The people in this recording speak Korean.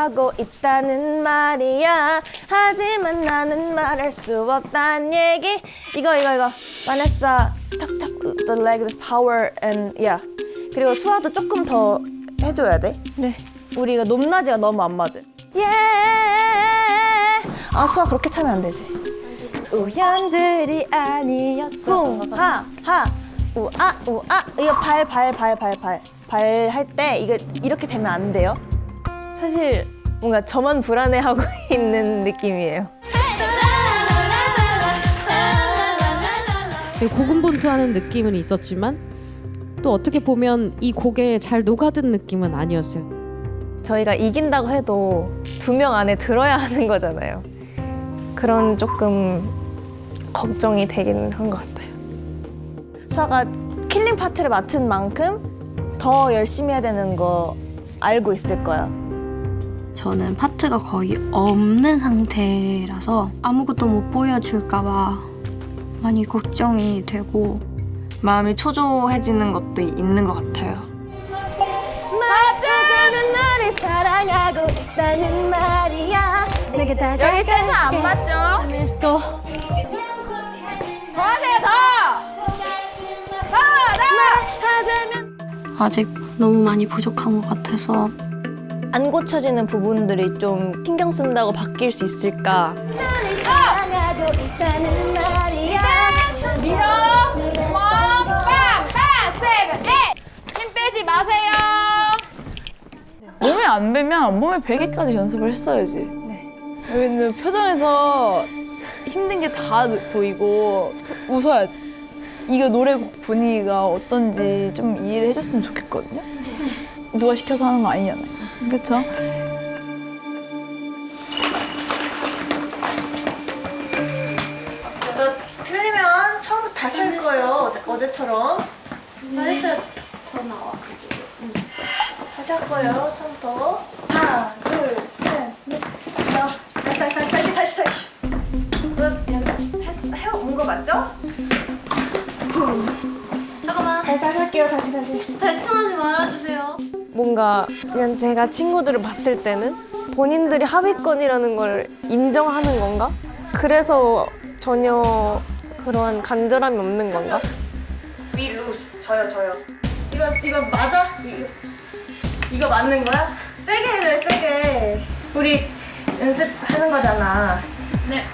사랑하고 있다는 말이야. 하지만 나는 말할 수 없단 얘기. 이거 이거 이거. 바네사 탁탁. The leg the power and yeah. 그리고 수아도 조금 더 해줘야 돼네. 우리가 높낮이가 너무 안 맞아. 예아 수아 그렇게 차면 안 되지. 우연들이 아니었어. 쿵하하. 우아 우아. 이거 발 발 발 발 발. 발 할 때 이거 이렇게 되면 안 돼요. 사실 뭔가 저만 불안해하고 있는 느낌이에요. 고군분투하는 느낌은 있었지만 또 어떻게 보면 이 곡에 잘 녹아든 느낌은 아니었어요. 저희가 이긴다고 해도 두 명 안에 들어야 하는 거잖아요. 그런 조금 걱정이 되긴 한것 같아요. 수아가 킬링 파트를 맡은 만큼 더 열심히 해야 되는 거 알고 있을 거야. 저는 파트가 거의 없는 상태라서 아무것도 못 보여줄까봐 많이 걱정이 되고 마음이 초조해지는 것도 있는 것 같아요. 맞춰주는 나를 사랑하고 있다는 말이야 내게 여기 센터 안 맞죠? 더 하세요 더! 더! 더! 아직 너무 많이 부족한 것 같아서 안 고쳐지는 부분들이 좀 신경 쓴다고 바뀔 수 있을까 밀어! 주먹! 빵! 빵! 세븐! 넷! 힘 빼지 마세요 몸에 안 배면 몸에 베기까지 연습을 했어야지. 왜냐면 표정에서 힘든 게 다 보이고 웃어야 이거 노래곡 분위기가 어떤지 좀 이해를 해줬으면 좋겠거든요. 누가 시켜서 하는 거 아니잖아요. 그렇죠? 너 틀리면 처음부터 다시 할 거예요. 어제, 어제처럼. 다시 더 나와. 다시 할 거예요 처음부터. 하나 둘 셋 넷. 다시 다시 다시 다시 다시 다시. 그거 연습 해온 거 맞죠? 잠깐만. 다시 다시 할게요 다시 다시. 말아주세요 뭔가 그냥 제가 친구들을 봤을 때는 본인들이 하위권이라는 걸 인정하는 건가? 그래서 전혀 그런 간절함이 없는 건가? We lose. 저요, 저요. 이거 이거 맞아? 이거, 이거 맞는 거야? 세게 해줘요, 세게. 우리 연습하는 거잖아. 네.